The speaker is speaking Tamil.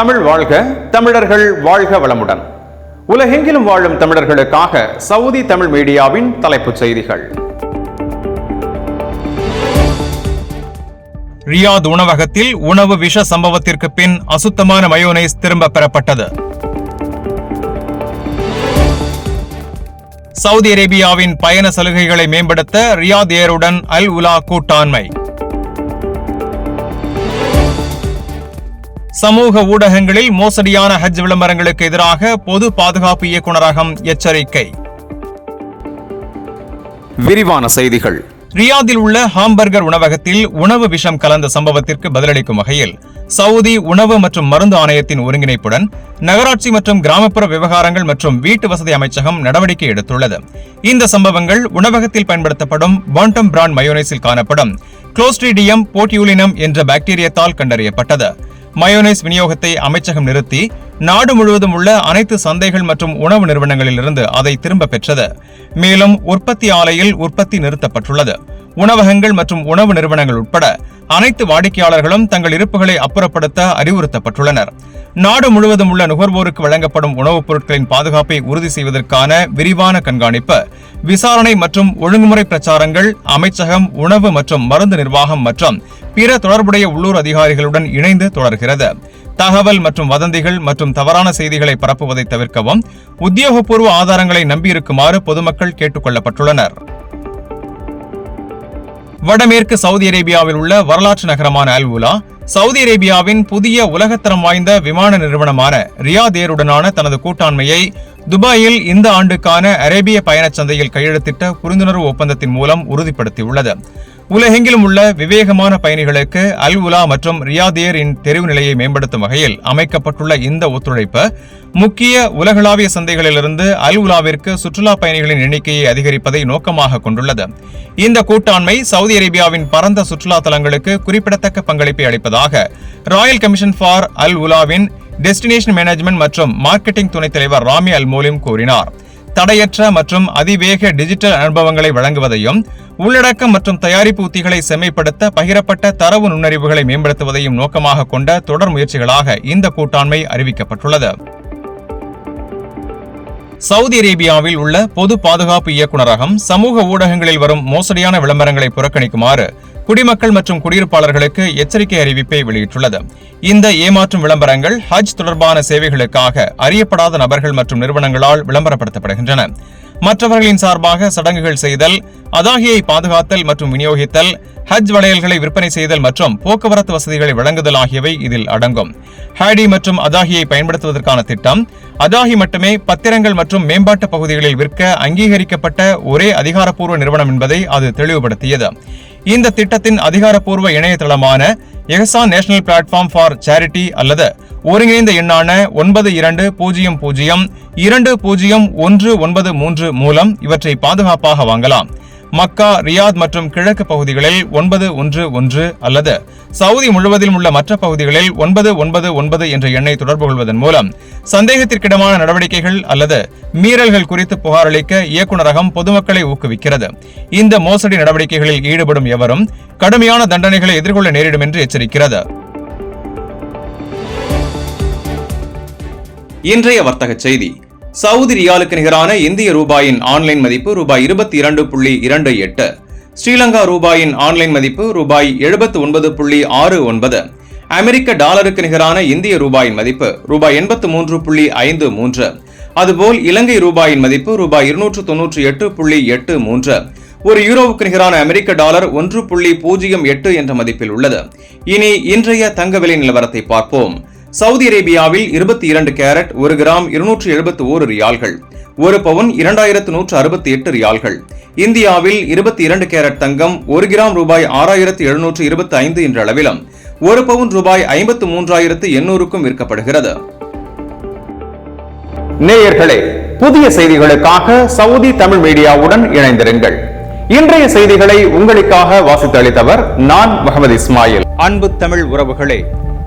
தமிழ் வாழ்க தமிழர்கள் வாழ்க வளமுடன். உலகெங்கிலும் வாழும் தமிழர்களுக்காக சவுதி தமிழ் மீடியாவின் தலைப்புச் செய்திகள். ரியாத் உணவகத்தில் உணவு விஷ சம்பவத்திற்கு பின் அசுத்தமான மயோனைஸ் திரும்ப பெறப்பட்டது. சவுதி அரேபியாவின் பயண சலுகைகளை மேம்படுத்த ரியாத் ஏருடன் அல் உலா கூட்டாண்மை. சமூக ஊடகங்களில் மோசடியான ஹஜ் விளம்பரங்களுக்கு எதிராக பொது பாதுகாப்பு இயக்குநரகம் எச்சரிக்கை. விரிவான செய்திகள். ரியாதில் உள்ள ஹாம்பர்கர் உணவகத்தில் உணவு விஷம் கலந்த சம்பவத்திற்கு பதிலளிக்கும் வகையில் சவுதி உணவு மற்றும் மருந்து ஆணையத்தின் ஒருங்கிணைப்புடன் நகராட்சி மற்றும் கிராமப்புற விவகாரங்கள் மற்றும் வீட்டு வசதி அமைச்சகம் நடவடிக்கை எடுத்துள்ளது. இந்த சம்பவங்கள் உணவகத்தில் பயன்படுத்தப்படும் பாண்டம் பிராண்ட் மயோனைஸில் காணப்படும் குளோஸ்ட்ரிடியம் போட்டியூலினம் என்ற பாக்டீரியத்தால் கண்டறியப்பட்டது. மயோனைஸ் விநியோகத்தை அமைச்சகம் நிறுத்தி நாடு முழுவதும் உள்ள அனைத்து சந்தைகள் மற்றும் உணவு நிறுவனங்களிலிருந்து அதை திரும்ப பெற்றது. மேலும் உற்பத்தி ஆலையில் உற்பத்தி நிறுத்தப்பட்டுள்ளது. உணவகங்கள் மற்றும் உணவு நிறுவனங்கள் உட்பட அனைத்து வாடிக்கையாளர்களும் தங்கள் இருப்புகளை அப்புறப்படுத்த அறிவுறுத்தப்பட்டுள்ளனர். நாடு முழுவதும் உள்ள நுகர்வோருக்கு வழங்கப்படும் உணவுப் பொருட்களின் பாதுகாப்பை உறுதி செய்வதற்கான விரிவான கண்காணிப்பு விசாரணை மற்றும் ஒழுங்குமுறை பிரச்சாரங்கள் அமைச்சகம் உணவு மற்றும் மருந்து நிர்வாகம் மற்றும் பிற தொடர்புடைய உள்ளூர் அதிகாரிகளுடன் இணைந்து தொடர்கிறது. தகவல் மற்றும் வதந்திகள் மற்றும் தவறான செய்திகளை பரப்புவதை தவிர்க்கவும் உத்தியோகபூர்வ ஆதாரங்களை நம்பியிருக்குமாறு பொதுமக்கள் கேட்டுக் கொள்ளப்பட்டுள்ளனர் வடமேற்கு சவுதி அரேபியாவில் உள்ள வரலாற்று நகரமான அல்வுலா சவுதி அரேபியாவின் புதிய உலகத்தரம் வாய்ந்த விமான நிறுவனமான ரியாதேருடனான தனது கூட்டாண்மையை துபாயில் இந்த ஆண்டுக்கான அரேபிய பயணச் சந்தையில் கையெழுத்திட்ட புரிந்துணர்வு ஒப்பந்தத்தின் மூலம் உறுதிப்படுத்தியுள்ளது. உலகெங்கிலும் உள்ள விவேகமான பயணிகளுக்கு அல் உலா மற்றும் ரியாதேரின் தெரிவு நிலையை மேம்படுத்தும் வகையில் அமைக்கப்பட்டுள்ள இந்த ஒத்துழைப்பு முக்கிய உலகளாவிய சந்தைகளிலிருந்து அல் உலாவிற்கு சுற்றுலா பயணிகளின் எண்ணிக்கையை அதிகரிப்பதை நோக்கமாக கொண்டுள்ளது. இந்த கூட்டாண்மை சவுதி அரேபியாவின் பரந்த சுற்றுலா தலங்களுக்கு குறிப்பிடத்தக்க பங்களிப்பை அளிப்பதாக ராயல் கமிஷன் ஃபார் அல் உலாவின் டெஸ்டினேஷன் மேனேஜ்மெண்ட் மற்றும் மார்க்கெட்டிங் துணைத் தலைவர் ராமி அல்மோலிம் கூறினார். தடையற்ற மற்றும் அதிவேக டிஜிட்டல் அனுபவங்களை வழங்குவதையும் உள்ளடக்கம் மற்றும் தயாரிப்பு உத்திகளை செம்மைப்படுத்த பகிரப்பட்ட தரவு நுண்ணறிவுகளை மேம்படுத்துவதையும் நோக்கமாக கொண்ட தொடர் முயற்சிகளாக இந்த கூட்டாண்மை அறிவிக்கப்பட்டுள்ளது. சவுதி அரேபியாவில் உள்ள பொது பாதுகாப்பு இயக்குநரகம் சமூக ஊடகங்களில் வரும் மோசடியான விளம்பரங்களை புறக்கணிக்குமாறு குடிமக்கள் மற்றும் குடியிருப்பாளர்களுக்கு எச்சரிக்கை அறிவிப்பை வெளியிட்டுள்ளது. இந்த ஏமாற்றும் விளம்பரங்கள் ஹஜ் தொடர்பான சேவைகளுக்காக அறியப்படாத நபர்கள் மற்றும் நிறுவனங்களால் விளம்பரப்படுத்தப்படுகின்றன. மற்றவர்களின் சார்பாக சடங்குகள் செய்தல் அதாகியை பாதுகாத்தல் மற்றும் விநியோகித்தல் ஹஜ் வளையல்களை விற்பனை செய்தல் மற்றும் போக்குவரத்து வசதிகளை வழங்குதல் ஆகியவை இதில் அடங்கும். ஹேடி மற்றும் அதாகியை பயன்படுத்துவதற்கான திட்டம் அதாகி மட்டுமே பத்திரங்கள் மற்றும் மேம்பாட்டு பகுதிகளில் விற்க அங்கீகரிக்கப்பட்ட ஒரே அதிகாரப்பூர்வ நிறுவனம் என்பதை அது தெளிவுபடுத்தியது. இந்த திட்டத்தின் அதிகாரப்பூர்வ இணையதளமான Ehsan National Platform for Charity அல்லது ஒருங்கிணைந்த எண்ணான ஒன்பது இரண்டு பூஜ்ஜியம் பூஜ்ஜியம் இரண்டு பூஜ்ஜியம் ஒன்று ஒன்பது மூன்று மூலம் இவற்றை பாதுகாப்பாக வாங்கலாம். மக்கா ரியாத் மற்றும் கிழக்கு பகுதிகளில் ஒன்பது ஒன்று ஒன்று அல்லது சவுதி முழுவதிலும் உள்ள மற்ற பகுதிகளில் ஒன்பது ஒன்பது ஒன்பது என்ற எண்ணை தொடர்பு கொள்வதன் மூலம் சந்தேகத்திற்கிடமான நடவடிக்கைகள் அல்லது மீறல்கள் குறித்து புகாரளிக்க இயக்குநரகம் பொதுமக்களை ஊக்குவிக்கிறது. இந்த மோசடி நடவடிக்கைகளில் ஈடுபடும் எவரும் கடுமையான தண்டனைகளை எதிர்கொள்ள நேரிடும் என்று எச்சரிக்கிறது. இன்றைய வர்த்தக செய்தி. சவுதி ரியாலுக்கு நிகரான இந்திய ரூபாயின் ஆன்லைன் மதிப்பு ரூபாய் இருபத்தி இரண்டு புள்ளி இரண்டு எட்டு. ஸ்ரீலங்கா ரூபாயின் ஆன்லைன் மதிப்பு ரூபாய் எழுபத்தி ஒன்பது புள்ளி ஆறு ஒன்பது. அமெரிக்க டாலருக்கு நிகரான இந்திய ரூபாயின் மதிப்பு ரூபாய் எண்பத்து மூன்று புள்ளி ஐந்து மூன்று. அதுபோல் இலங்கை ரூபாயின் மதிப்பு ரூபாய் இருநூற்று தொன்னூற்றி எட்டு புள்ளி எட்டு மூன்று. ஒரு யூரோவுக்கு நிகரான அமெரிக்க டாலர் ஒன்று புள்ளி பூஜ்ஜியம் எட்டு என்ற மதிப்பில் உள்ளது. இனி இன்றைய தங்க விலை நிலவரத்தை பார்ப்போம். சவுதி அரேபியாவில் இருபத்தி இரண்டு கேரட் ஒரு கிராம் இருநூற்று எழுபத்தி ஓரு ரியால்கள் ஒரு பவுன் இரண்டாயிரத்து நூற்று அறுபத்தி எட்டு ரியால்கள். இந்தியாவில் இருபத்தி இரண்டு கேரட் தங்கம் ஒரு கிராம் ரூபாய் ஆறாயிரத்து எழுநூற்று இருபத்தி ஐந்து என்ற அளவிலும் ஒரு பவுன் ரூபாய் ஐம்பத்து மூன்றாயிரத்து எண்ணூறுக்கும் விற்கப்படுகிறது. நேயர்களே புதிய செய்திகளுக்காக சவுதி தமிழ் மீடியாவுடன் இணைந்திருங்கள். இன்றைய செய்திகளை உங்களுக்காக வாசித்து அளித்தவர் நான் முகமது இஸ்மாயில். அன்பு தமிழ் உறவுகளே